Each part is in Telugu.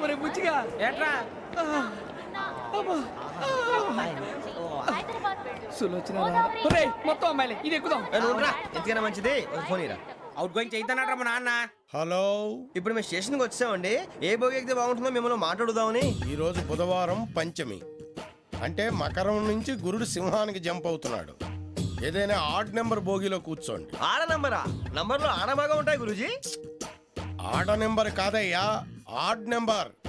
మరి బుచ్చిగా ఏట్రా? సులోచన రాదా? ఒరేయ్, మొత్తం అమ్మాయిలే ఇది ఎక్కుదాం. ఎందుకైనా మంచిది? ఒక ఫోన్ ఇరా. అవుట్ గోయింగ్ చేద్దానట్రా మా నాన్న. హలో. ఇప్పుడు మేము స్టేషన్కి వచ్చామండి. ఏ బోగి ఎక్కితే బాగుంటుందో మిమ్మల్ని మాట్లాడుదామని. ఈరోజు బుధవారం పంచమి. అంటే మకరం నుంచి గురుడు సింహానికి జంప్ అవుతున్నాడు. ఏదైనా ఆడ్ నెంబర్ బోగిలో కూర్చోండి. ఆడ నంబరా? నంబర్లో ఆడ బాగా ఉంటాయి గురూజీ. ఆడ నెంబర్ కాదయ్యా ఆడ్ నెంబర్.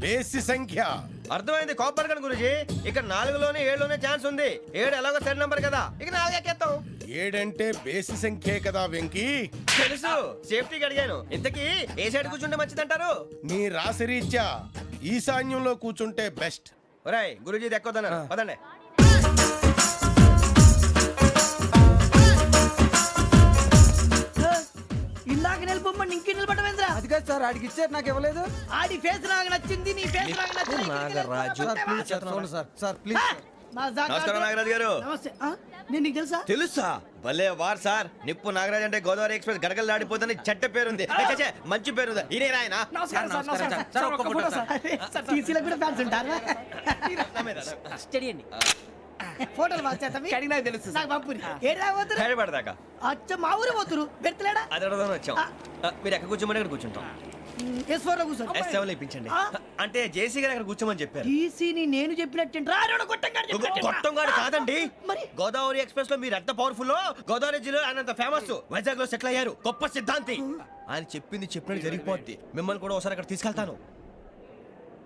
బేసి సంఖ్య. అర్థమైంది కాపర్ కానీ గురూజీ? ఇక్కడ నాలుగులోనే ఏడులోనే ఛాన్స్ ఉంది. ఏడు ఎలాగో సెడ్ నంబర్ కదా. ఇక నాలుగు ఎక్కేస్తాం ఏడంటే బేసి సంఖ్యే కదా వెంకీ. తెలుసు. సేఫ్టీకి అడిగాను. ఇంతకీ ఏ సైడ్ కూర్చుంటే మంచిదంటారు? నీ రాశి రీత్యా ఈశాన్యంలో కూర్చుంటే బెస్ట్. ఒరాయ్ గురూజీ దెక్కొద్దన్నారు పదండి. ఇందాక నిలబొమ్మని ఇంకే నిలబడమేంద్రా అది కాదు సార్ ఆడికి ఇచ్చారు నాకు ఇవ్వలేదు. ఆడి ఫేస్ నాకు నచ్చింది నీ ఫేస్ నాకు నచ్చింది. నాగరాజు. సార్ సార్ ప్లీజ్ నా జాగా- నమస్కారం నాగరాజు గారు. నమస్తే. ఆ? నేను నీకు తెలుసా? తెలుసా? భలే వార్ సార్. నిప్పు నాగరాజ్ అంటే గోదావరి ఎక్స్ప్రెస్ గడగలు దాడిపోతుంది చెట్ట పేరుంది. ఏ, ఛే, ఛే, మంచి పేరు ఇదే ఆయన? నమస్కారం సార్ నమస్కారం సార్. ఒక్క ఫోటో సార్. అరే, టీసీలో కూడా ఫ్యాన్స్ ఉంటారా? స్టడీ అండి. ఫోటోలు పాస్ చేస్తాం కడిగి నాకు తెలుసు నాకు పంపుని. ఏడా పోతురు? హైదరాబాద్ అచ్చ మా ఊరు పోతురు? పెడతలేడా అది అడగదామని వచ్చాం. మీరు ఎక్కడ కూర్చోమని అక్కడ కూర్చుంటాం. ఎస్ ఫోర్లో కూర్చో ఎస్ సెవెన్ ఇప్పించండి. అంటే జేసీ గారు అక్కడ కూర్చోమని చెప్పారు. టీసీని నేను చెప్పినట్టు రాడు కొట్టంగాడు చెప్పినట్టు. గొట్టం గారు కాదండి. మరి? గోదావరి ఎక్స్ప్రెస్లో మీరు ఎంత పవర్ఫుల్ గోదావరి జిల్లా ఆయన అంత ఫేమస్ వైజాగ్లో సెటిల్ అయ్యారు. గొప్ప సిద్ధాంతి. ఆయన చెప్పింది చెప్పినట్టు జరిగిపోద్ది. మిమ్మల్ని కూడా ఒకసారి అక్కడ తీసుకెళ్తాను.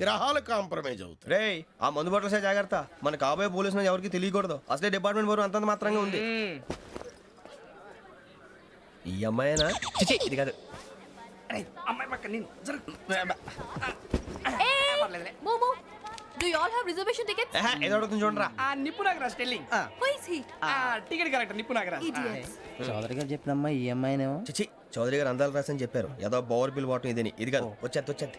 గ్రహాలు కాంప్రమైజ్ అవుతాయి. రేయ్ ఆ మందు బాటలసే జాగ్రత్త. మన కాబోయే పోలీసులు ఎవరికి తెలియకూడదు. అసలే డిపార్ట్మెంట్ బోరు అంతంత మాత్రంగా ఉంది. ఈ అమ్మాయినా? చిచి, ఇది కాదు. అమ్మాయి పక్క నేను జరుగు Hey, Momo, do you all have reservation tickets? ఏహే, ఏదో అడుగుతుంది చూడరా. ఆ నిప్పు Nagaraj telling Who is he? ఆ టికెట్ కలెక్టర్ నిప్పు నాగరాజ్. Idiots. చౌదరి గారు చెప్పినమ్మా ఈ అమ్మాయినేమో? చిచి చౌదరి గారు అందాలు రాసని చెప్పారు. ఏదో బోర్ బిల్ బాటం ఇదని. ఇది కాదు వచ్చేది వచ్చేది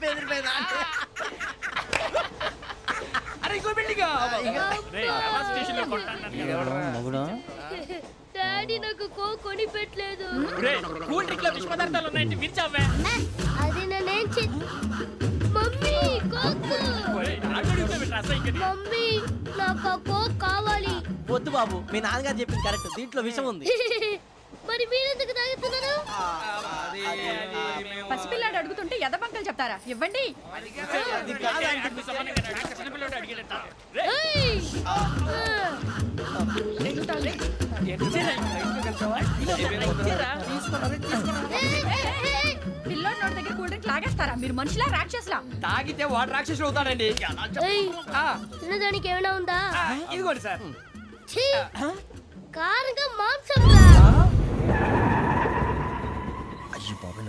బిల్డింగ్ అరే ఇంకో బిల్డింగ్ మగుడు డాడీ నాకు కో కొని పెట్టలేదు కూల్ డ్రింక్లో విష పదార్థాలు ఉన్నాయంటే విరిచావే అది నేనేం చే మమ్మీ కోక్ మమ్మీ నాకు కోక్ కావాలి వద్దు బాబు మీ నాన్నగారు చెప్పింది కరెక్ట్ దీంట్లో విషయం ఉంది. మరి మీరెందుకు తాగుతున్నారు పసిపిల్లాడు అడుగుతుంటే ఎదబంకలు చెప్తారా ఇవ్వండి ఏయ్! ఆ! ఏయ్, ఏయ్, ఏయ్! పిల్లోడి నోటి దగ్గర కూల్ డ్రింక్ లాగేస్తారా మీరు మనుషులా రాక్షసులా తాగితే వాడు రాక్షసుడు అవుతాడండి ఏయ్, ఆ, తినడానికి ఏమైనా ఉందా ఆ, ఇదిగోండి సార్ ఛీ! కారంగా మాంసం రా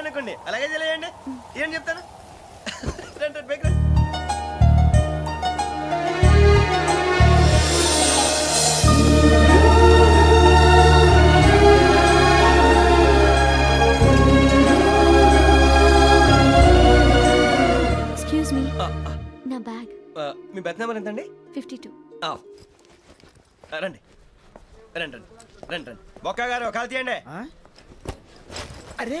ప్రయాణకండి అలాగే తెలియండి ఏం చెప్తాను రండి రండి బైక్ రండి. ఎక్స్క్యూజ్ మీ నా బ్యాగ్. మీ బెత్ నెంబర్ ఎంతండి? Fifty two. రండి. రండి రండి రండి రండి. బొక్క గారు కాల్ తీయండి. అరే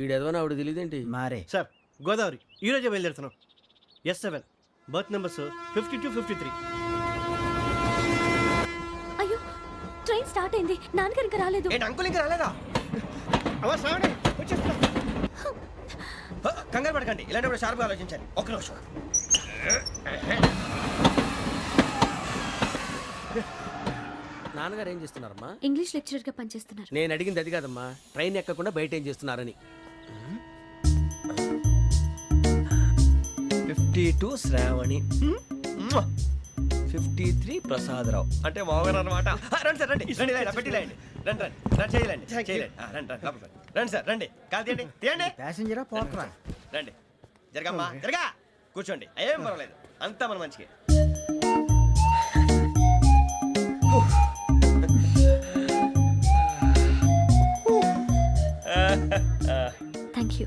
ఈడు ఎదవని ఆవిడ తెలియదేంటి మారే. సార్ గోదావరి ఈ రోజే బయలుదేరుతున్నాం. S seven berth numbers fifty two fifty three. అయ్యో ట్రైన్ స్టార్ట్ అయింది. నాన్నగారు ఇంకా రాలేదు. ఏంటి అంకుల్ ఇంకా రాలేదా? హ, కంగారు పడకండి. ఇలాంటప్పుడు షార్ప్గా ఆలోచించాలి ఒక్క నిమిషం. నాన్నగారు ఏం చేస్తున్నారమ్మా? ఇంగ్లీష్ లెక్చరర్గా పనిచేస్తున్నారు. నేను అడిగింది అది కాదమ్మా. ట్రైన్ ఎక్కకుండా బయట ఏం చేస్తున్నారని. Fifty two Sravani. Fifty three Prasadarao. అంటే మామగారు అనమాట రండి సార్ రండి. రండి రండి పెట్టి రండి రండి. రండి చేయలేండి చేయలేండి. ఆ, రండి రండి లోపలికి రండి. రండి సార్ రండి. కాదు తీయండి తీయండి. ప్యాసింజరా పోట్రా రండి. జరగమ్మా జరగా. కూర్చోండి. ఏం పర్వాలేదు. అంతా మన మంచికి. థ్యాంక్ యూ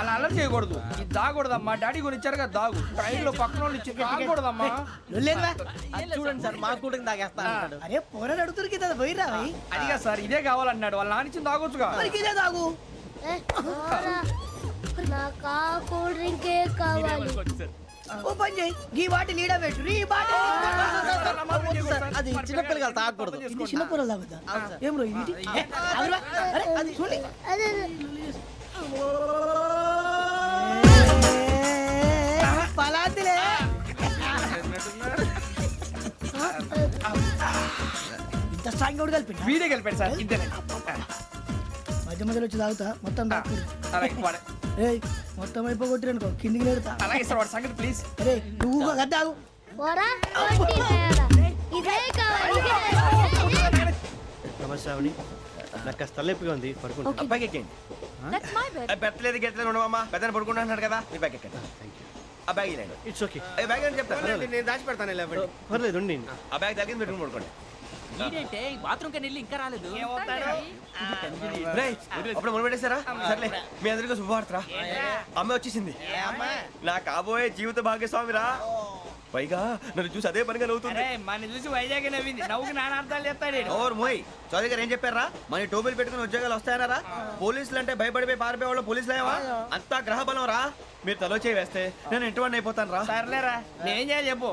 అలా అల్లరి చేయకూడదు. ఇది దాగకూడదమ్మా. డాడీ కొని ఇచ్చారు కదా దాగు. ట్రైన్లో పక్కన వాళ్ళు ఇచ్చి దాగకూడదమ్మా. చూడండి సార్ మా కూడా తాగేస్తా అంటాడు. అరే పోరాడు అడుగుతారు కదా పోయిరా అదిగా సార్ ఇదే కావాలన్నాడు. వాళ్ళ నాన్న ఇచ్చింది తాగొచ్చుగా. ఇదే పోరా. నాకు ఆ కూల్ డ్రింకే కావాలి ఓ పని చేయి. ఈ బాటిల్ లీడ పెట్టు. ఈ బాటిల్. అది చిన్నపిల్లలు తాగకూడదు. ఇది చిన్న తాగుతా ఏం రో ఇది? అరే, అది చూడండి పలాతిలే. ఇంత స్ట్రాంగ్ కూడా కలిపి వీడే గెలిపాడు సార్. ఇద్దరే మధ్య మధ్యలో వచ్చి తాగుతా. మొత్తం ఏయ్. మొత్తం అయిపోగొట్టిరు అనుకో కిందికి నేడుతా అలాగే సార్ వాడు సంగతి ప్లీజ్ అరే నువ్వు. ఇదే కావాలి. నమస్తే ఆవిడ నాకు కాస్త తలెప్పిగా ఉంది పడుకుంటా బ్యాగ్ ఎక్కండి పెట్టలేదు గెట్టలేదు ఉండవమ్మా పెద్దని పడుకుంటున్నాడు కదా మీ బ్యాగ్ ఎక్కండి. ఆ బ్యాగ్ ఇలాండి ఇట్స్ ఓకే ఏ బ్యాగ్ అని చెప్తాను పర్లేదు, నేను దాచి పెడతాను లేవండి. పర్లేదు ఉండి ఆ బ్యాగ్ తగ్గింది పెట్టుకుని పడుకోండి రేయ్, అప్పుడు మొదలు పెట్టేశారా? సర్లే మీ అందరికీ శుభవార్తరా అమ్మ వచ్చేసింది. నా కాబోయే జీవిత భాగ్యస్వామిరా పైగా నన్ను చూసి అదే పనిగా నవ్వుతుంది. మన చూసి వైజాగ్ నవ్వింది. నవ్వుకి నాన్న అర్థాలు చెప్తాడు. ఓర్ మోయ్. చౌదరి గారు ఏం చెప్పారా? మన టోబీలు పెట్టుకుని ఉద్యోగాలు వస్తాయనరా పోలీసులు అంటే భయపడిపోయి పారిపోయే వాళ్ళు పోలీసులు ఏవా అంతా గ్రహ బలం రా. మీరు తలో చేయి వేస్తే నేను ఇంటివాడిని అయిపోతాను రా. సర్లేరా నేనేం చేయాలి చెప్పు.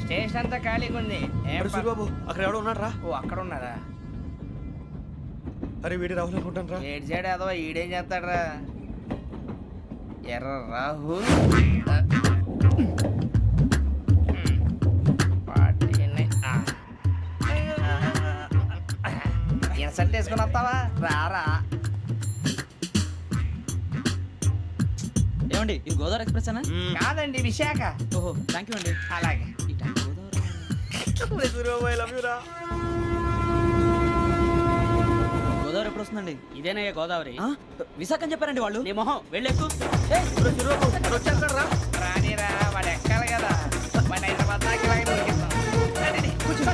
స్టేషన్ అంతా ఖాళీగా ఉంది. ఏం అరే ప- సూరిబాబు అక్కడ ఎవడో ఉన్నాడు రా ఓ అక్కడ ఉన్నారా అరే వీడి రాహుల్ అనుకుంటాను రా ఏడు సైడ్ అదో ఈడేం చేస్తాడరా? ఎర్ర రాహుల్ ఇన్సర్ట్ వేసుకుని వస్తావా? రారా. ఏమండి ఇది గోదావరి ఎక్స్ప్రెస్ అనా కాదండి విశాఖ. ఓహో థ్యాంక్ యూ అండి. అలాగే. గోదావరి ఎప్పుడు వస్తుందండి? ఇదేనయ్య గోదావరి. విశాఖ అని చెప్పారండి వాళ్ళు. నీ మొహం రానిరా వాడు ఎక్కాలి కదా. వాడు హైదరాబాద్ దాకా ఇలాగే దొరికిస్తాం రండి, కూర్చో.